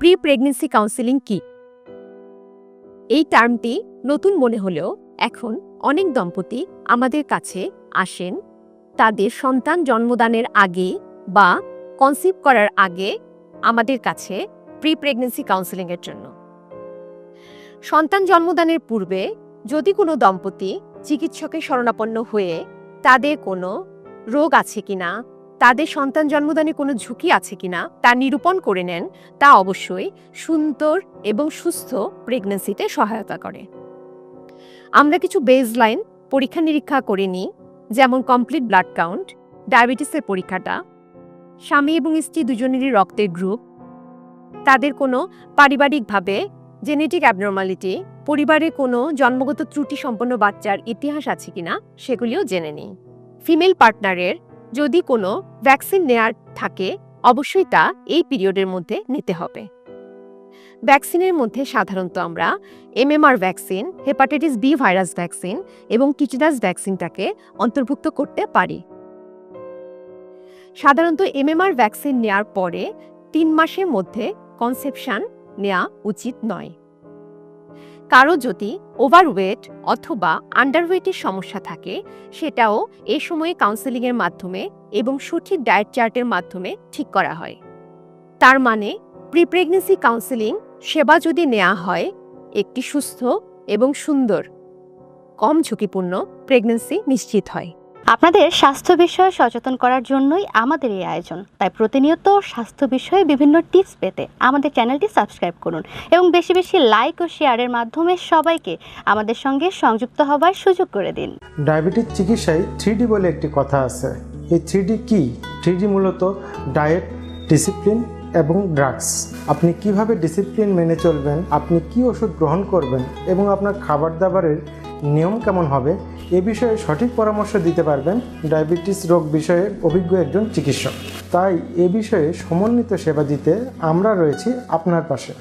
Pre pregnancy counselling কি? এই টার্মটি নতুন মনে হলেও এখন অনেক দম্পতি আমাদের কাছে আসেন। তাদের সন্তান জন্মদানের আগে বা কনসিভ করার আগে আমাদের কাছে প্রি প্রেগনেন্সি কাউন্সেলিংয়ের জন্য। সন্তান জন্মদানের পূর্বে যদি কোনো দম্পতি চিকিৎসকের শরণাপন্ন হয়ে তাদের কোনো রোগ আছে কিনা, তাদের সন্তান জন্মদানে কোনো ঝুঁকি আছে কিনা, তা নিরূপণ করে নেন, তা অবশ্যই সুন্দর এবং সুস্থ প্রেগনেন্সিতে সহায়তা করে। আমরা কিছু বেজলাইন পরীক্ষা নিরীক্ষা করে নিই, যেমন কমপ্লিট ব্লাড কাউন্ট ডায়াবেটিসের পরীক্ষাটা, স্বামী এবং স্ত্রী দুজনেরই রক্তের গ্রুপ তাদের কোনো পারিবারিকভাবে জেনেটিক অ্যাবনর্মালিটি পরিবারে কোনো জন্মগত ত্রুটি সম্পন্ন বাচ্চার ইতিহাস আছে কিনা, সেগুলিও জেনে নিই। ফিমেল পার্টনারের যদি কোনো ভ্যাকসিন নেয়ার থাকে, অবশ্যই তা এই পিরিয়ডের মধ্যে নিতে হবে। ভ্যাকসিনের মধ্যে সাধারণত আমরা MMR vaccine, hepatitis B virus vaccine এবং টিটেনাস ভ্যাকসিনটাকে অন্তর্ভুক্ত করতে পারি। সাধারণত এমএমআর ভ্যাকসিন নেয়ার পরে তিন মাসের মধ্যে কনসেপশন নেওয়া উচিত নয়। কারও যদি ওভারওয়েট অথবা আন্ডারওয়েটের সমস্যা থাকে, সেটাও এ সময়ে কাউন্সেলিংয়ের মাধ্যমে এবং সঠিক ডায়েট চার্টের মাধ্যমে ঠিক করা হয়। তার মানে প্রিপ্রেগনেন্সি কাউন্সেলিং সেবা যদি নেওয়া হয়, একটি সুস্থ এবং সুন্দর, কম ঝুঁকিপূর্ণ প্রেগনেন্সি নিশ্চিত হয়। আপনাদের স্বাস্থ্য বিষয়ে সচেতন করার জন্যই আমাদের এই আয়োজন। তাই প্রতিনিয়ত স্বাস্থ্য বিষয়ে বিভিন্ন টিপস পেতে আমাদের চ্যানেলটি সাবস্ক্রাইব করুন এবং বেশি বেশি লাইক ও শেয়ারের মাধ্যমে সবাইকে আমাদের সঙ্গে সংযুক্ত হবার সুযোগ করে দিন। ডায়াবেটিস চিকিৎসায় থ্রি বলে একটি কথা আছে। এই থ্রি কি? থ্রি মূলত ডায়েট ডিসিপ্লিন এবং ড্রাগস আপনি কীভাবে ডিসিপ্লিন মেনে চলবেন, আপনি কি ওষুধ গ্রহণ করবেন এবং আপনার খাবার দাবারের নিয়ম কেমন হবে এ বিষয়ে সঠিক পরামর্শ দিতে পারবেন ডায়াবেটিস রোগ বিষয়ে অভিজ্ঞ একজন চিকিৎসক। তাই এ বিষয়ে সমন্বিত সেবা দিতে আমরা রয়েছি আপনার পাশে।